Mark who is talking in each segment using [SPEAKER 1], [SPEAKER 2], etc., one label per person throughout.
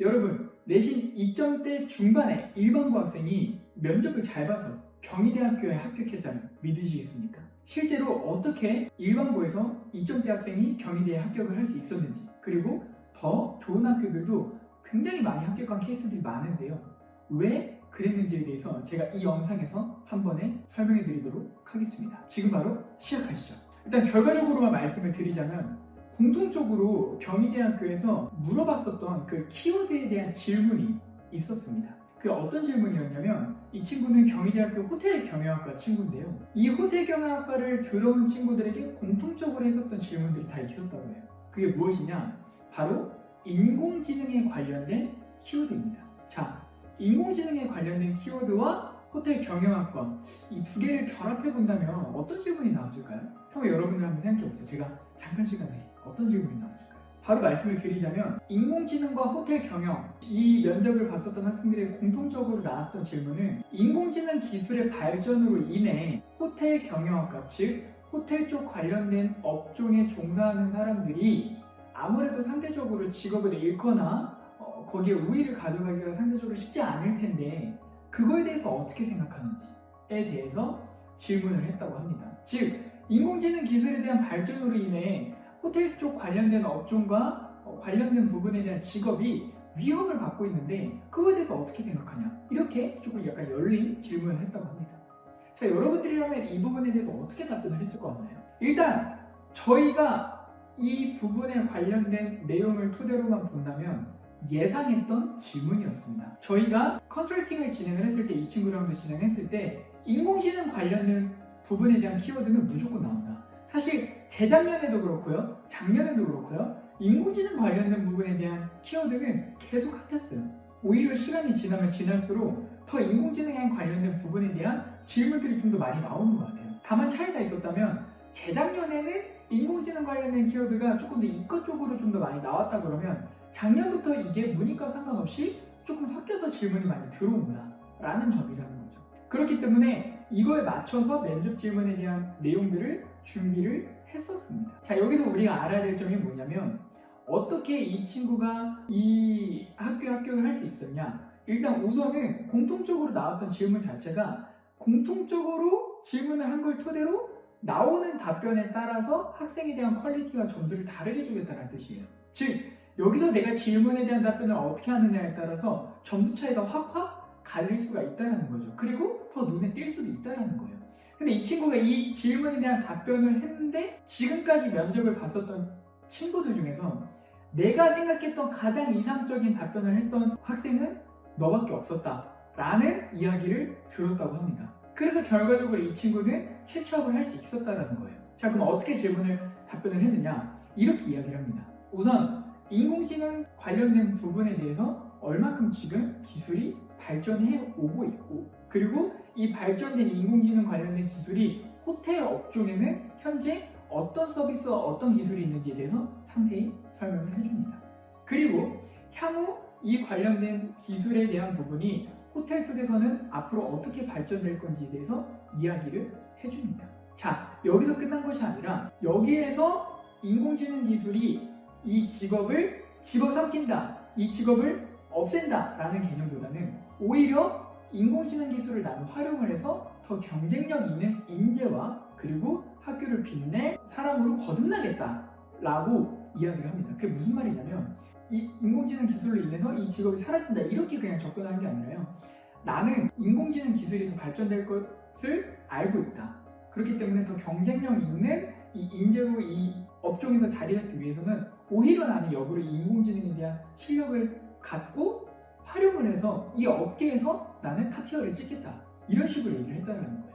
[SPEAKER 1] 여러분 내신 2점대 중반에 일반 고 학생이 면접을 잘 봐서 경희대학교에 합격했다면 믿으시겠습니까? 실제로 어떻게 일반고에서 2점대 학생이 경희대에 합격을 할 수 있었는지 그리고 더 좋은 학교들도 굉장히 많이 합격한 케이스들이 많은데요. 왜 그랬는지에 대해서 제가 이 영상에서 한 번에 설명해 드리도록 하겠습니다. 지금 바로 시작하시죠. 일단 결과적으로만 말씀을 드리자면 공통적으로 경희대학교에서 물어봤었던 그 키워드에 대한 질문이 있었습니다. 그 어떤 질문이었냐면 이 친구는 경희대학교 호텔 경영학과 친구인데요. 이 호텔 경영학과를 들어온 친구들에게 공통적으로 했었던 질문들이 다 있었다고 해요. 그게 무엇이냐? 바로 인공지능에 관련된 키워드입니다. 자, 인공지능에 관련된 키워드와 호텔 경영학과 이 두 개를 결합해 본다면 어떤 질문이 나왔을까요? 한번 여러분들 한번 생각해 보세요. 제가 잠깐 시간에 어떤 질문이 나왔을까요? 바로 말씀을 드리자면 인공지능과 호텔 경영 이 면접을 봤었던 학생들의 공통적으로 나왔던 질문은 인공지능 기술의 발전으로 인해 호텔 경영학과 즉 호텔 쪽 관련된 업종에 종사하는 사람들이 아무래도 상대적으로 직업을 잃거나 어, 거기에 우위를 가져가기가 상대적으로 쉽지 않을 텐데 그거에 대해서 어떻게 생각하는지에 대해서 질문을 했다고 합니다. 즉 인공지능 기술에 대한 발전으로 인해 호텔 쪽 관련된 업종과 어, 관련된 부분에 대한 직업이 위협을 받고 있는데 그거에 대해서 어떻게 생각하냐 이렇게 조금 약간 열린 질문을 했다고 합니다. 자 여러분들이라면 이 부분에 대해서 어떻게 답변을 했을 것 같나요? 일단 저희가 이 부분에 관련된 내용을 토대로만 본다면 예상했던 질문이었습니다. 저희가 컨설팅을 진행을 했을 때 이 친구랑도 진행했을 때 인공지능 관련된 부분에 대한 키워드는 무조건 나온다. 사실 재작년에도 그렇고요, 작년에도 그렇고요, 인공지능 관련된 부분에 대한 키워드는 계속 같았어요. 오히려 시간이 지나면 지날수록 더 인공지능에 관련된 부분에 대한 질문들이 좀 더 많이 나오는 것 같아요. 다만 차이가 있었다면 재작년에는 인공지능 관련된 키워드가 조금 더 이과 쪽으로 좀 더 많이 나왔다 그러면 작년부터 이게 문이과 상관없이 조금 섞여서 질문이 많이 들어온다 라는 점이라는 거죠. 그렇기 때문에 이거에 맞춰서 면접 질문에 대한 내용들을 준비를 했었습니다. 자, 여기서 우리가 알아야 될 점이 뭐냐면 어떻게 이 친구가 이 학교에 합격을 할 수 있었냐? 일단 우선은 공통적으로 나왔던 질문 자체가 공통적으로 질문을 한 걸 토대로 나오는 답변에 따라서 학생에 대한 퀄리티와 점수를 다르게 주겠다는 뜻이에요. 즉, 여기서 내가 질문에 대한 답변을 어떻게 하느냐에 따라서 점수 차이가 확확 갈릴 수가 있다는 거죠. 그리고 더 눈에 띌 수도 있다는 거예요. 근데 이 친구가 이 질문에 대한 답변을 했는데 지금까지 면접을 봤었던 친구들 중에서 내가 생각했던 가장 이상적인 답변을 했던 학생은 너밖에 없었다 라는 이야기를 들었다고 합니다. 그래서 결과적으로 이 친구는 채취업을 할 수 있었다라는 거예요. 자, 그럼 어떻게 질문을 답변을 했느냐? 이렇게 이야기를 합니다. 우선 인공지능 관련된 부분에 대해서 얼마큼 지금 기술이 발전해 오고 있고 그리고 이 발전된 인공지능 관련된 기술이 호텔 업종에는 현재 어떤 서비스와 어떤 기술이 있는지에 대해서 상세히 설명을 해줍니다. 그리고 향후 이 관련된 기술에 대한 부분이 호텔 쪽에서는 앞으로 어떻게 발전될 건지에 대해서 이야기를 해줍니다. 자, 여기서 끝난 것이 아니라 여기에서 인공지능 기술이 이 직업을 집어삼킨다, 이 직업을 없앤다 라는 개념보다는 오히려 인공지능 기술을 나는 활용을 해서 더 경쟁력 있는 인재와 그리고 학교를 빛낼 사람으로 거듭나겠다라고 이야기를 합니다. 그게 무슨 말이냐면 이 인공지능 기술로 인해서 이 직업이 사라진다 이렇게 그냥 접근하는 게 아니라요. 나는 인공지능 기술이 더 발전될 것을 알고 있다. 그렇기 때문에 더 경쟁력 있는 이 인재로 이 업종에서 자리 잡기 위해서는 오히려 나는 역으로 이 인공지능에 대한 실력을 갖고 활용을 해서 이 업계에서 나는 탑티어를 찍겠다. 이런 식으로 얘기를 했다는 거예요.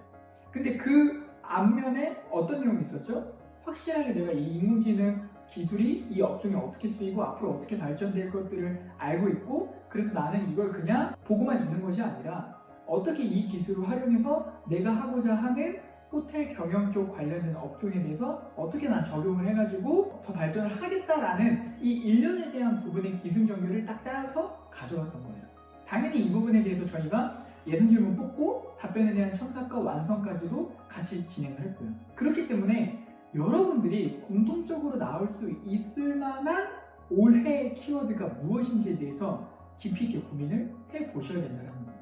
[SPEAKER 1] 근데 그 앞면에 어떤 내용이 있었죠? 확실하게 내가 이 인공지능 기술이 이 업종에 어떻게 쓰이고 앞으로 어떻게 발전될 것들을 알고 있고 그래서 나는 이걸 그냥 보고만 있는 것이 아니라 어떻게 이 기술을 활용해서 내가 하고자 하는 호텔 경영 쪽 관련된 업종에 대해서 어떻게 난 적용을 해가지고 더 발전을 하겠다라는 이 일련에 대한 부분의 기승전결을 딱 짜서 가져왔던 거예요. 당연히 이 부분에 대해서 저희가 예상 질문 뽑고 답변에 대한 첨삭과 완성까지도 같이 진행을 했고요. 그렇기 때문에 여러분들이 공통적으로 나올 수 있을 만한 올해의 키워드가 무엇인지에 대해서 깊이 있게 고민을 해 보셔야 된다는 겁니다.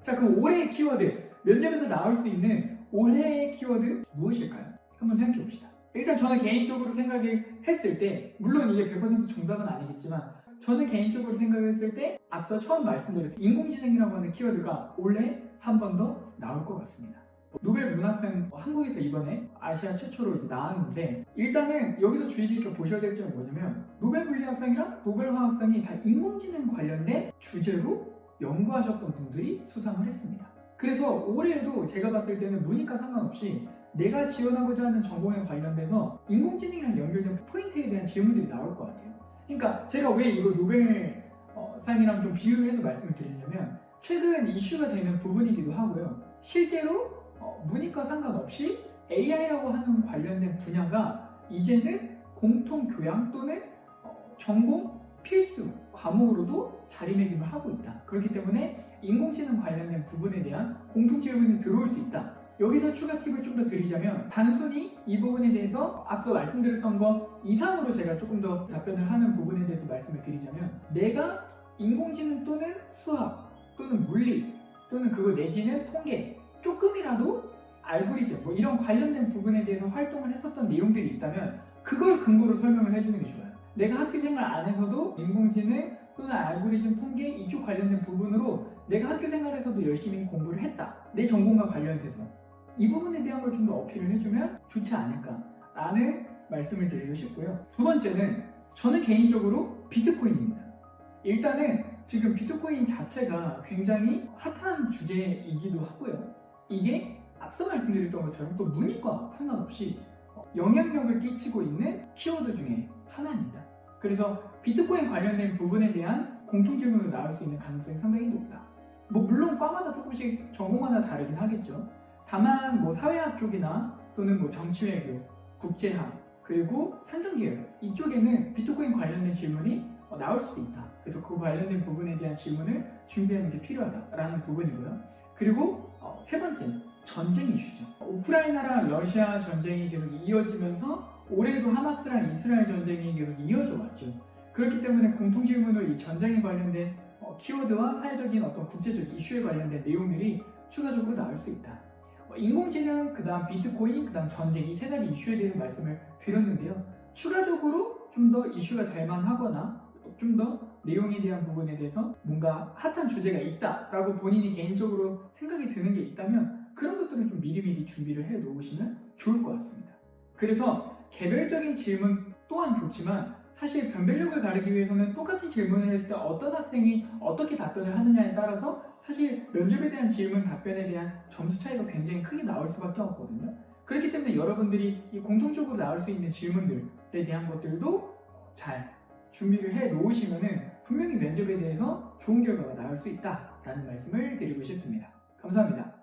[SPEAKER 1] 자, 그 올해의 키워드 면접에서 나올 수 있는 올해의 키워드 무엇일까요? 한번 생각해 봅시다. 일단 저는 개인적으로 생각을 했을 때 물론 이게 100% 정답은 아니겠지만 저는 개인적으로 생각했을 때 앞서 처음 말씀드렸던 인공지능이라고 하는 키워드가 올해 한 번 더 나올 것 같습니다. 노벨 문학상 한국에서 이번에 아시아 최초로 이제 나왔는데 일단은 여기서 주의 깊게 보셔야 될 점은 뭐냐면 노벨 물리학상이랑 노벨 화학상이 다 인공지능 관련된 주제로 연구하셨던 분들이 수상을 했습니다. 그래서 올해에도 제가 봤을 때는 문이과 상관없이 내가 지원하고자 하는 전공에 관련돼서 인공지능이랑 연결된 포인트에 대한 질문들이 나올 것 같아요. 그러니까 제가 왜 이걸 노벨 어, 상이랑 좀 비유를 해서 말씀을 드리냐면 최근 이슈가 되는 부분이기도 하고요. 실제로 어, 문이과 상관없이 AI라고 하는 관련된 분야가 이제는 공통 교양 또는 어, 전공 필수 과목으로도 자리매김을 하고 있다. 그렇기 때문에 인공지능 관련된 부분에 대한 공통 질문이 들어올 수 있다. 여기서 추가 팁을 좀 더 드리자면 단순히 이 부분에 대해서 앞서 말씀드렸던 것 이상으로 제가 조금 더 답변을 하는 부분에 대해서 말씀을 드리자면 내가 인공지능 또는 수학 또는 물리 또는 그거 내지는 통계 조금이라도 알고리즘 뭐 이런 관련된 부분에 대해서 활동을 했었던 내용들이 있다면 그걸 근거로 설명을 해주는 게 좋아요. 내가 학교 생활 안에서도 인공지능 또는 알고리즘 통계 이쪽 관련된 부분으로 내가 학교 생활에서도 열심히 공부를 했다. 내 전공과 관련돼서 이 부분에 대한 걸 좀 더 어필을 해주면 좋지 않을까라는 말씀을 드리고 싶고요. 두 번째는 저는 개인적으로 비트코인입니다. 일단은 지금 비트코인 자체가 굉장히 핫한 주제이기도 하고요. 이게 앞서 말씀드렸던 것처럼 또 문이과 상관없이 영향력을 끼치고 있는 키워드 중에 하나입니다. 그래서 비트코인 관련된 부분에 대한 공통 질문으로 나올 수 있는 가능성이 상당히 높다. 뭐 물론 과마다 조금씩 전공마다 다르긴 하겠죠. 다만 뭐 사회학 쪽이나 또는 뭐 정치외교, 국제학 그리고 상경계열 이쪽에는 비트코인 관련된 질문이 어, 나올 수도 있다. 그래서 그 관련된 부분에 대한 질문을 준비하는 게 필요하다라는 부분이고요. 그리고 어, 세 번째는 전쟁 이슈죠. 우크라이나랑 러시아 전쟁이 계속 이어지면서 올해도 하마스랑 이스라엘 전쟁이 계속 이어져 왔죠. 그렇기 때문에 공통 질문으로 이 전쟁에 관련된 어, 키워드와 사회적인 어떤 국제적 이슈에 관련된 내용들이 추가적으로 나올 수 있다. 어, 인공지능, 그 다음 비트코인, 그 다음 전쟁 이 세 가지 이슈에 대해서 말씀을 드렸는데요. 추가적으로 좀 더 이슈가 될 만하거나 좀 더 내용에 대한 부분에 대해서 뭔가 핫한 주제가 있다라고 본인이 개인적으로 생각이 드는 게 있다면 그런 것들은 좀 미리미리 준비를 해 놓으시면 좋을 것 같습니다. 그래서 개별적인 질문 또한 좋지만 사실 변별력을 가르기 위해서는 똑같은 질문을 했을 때 어떤 학생이 어떻게 답변을 하느냐에 따라서 사실 면접에 대한 질문 답변에 대한 점수 차이가 굉장히 크게 나올 수밖에 없거든요. 그렇기 때문에 여러분들이 이 공통적으로 나올 수 있는 질문들에 대한 것들도 잘 준비를 해 놓으시면은 분명히 면접에 대해서 좋은 결과가 나올 수 있다라는 말씀을 드리고 싶습니다. 감사합니다.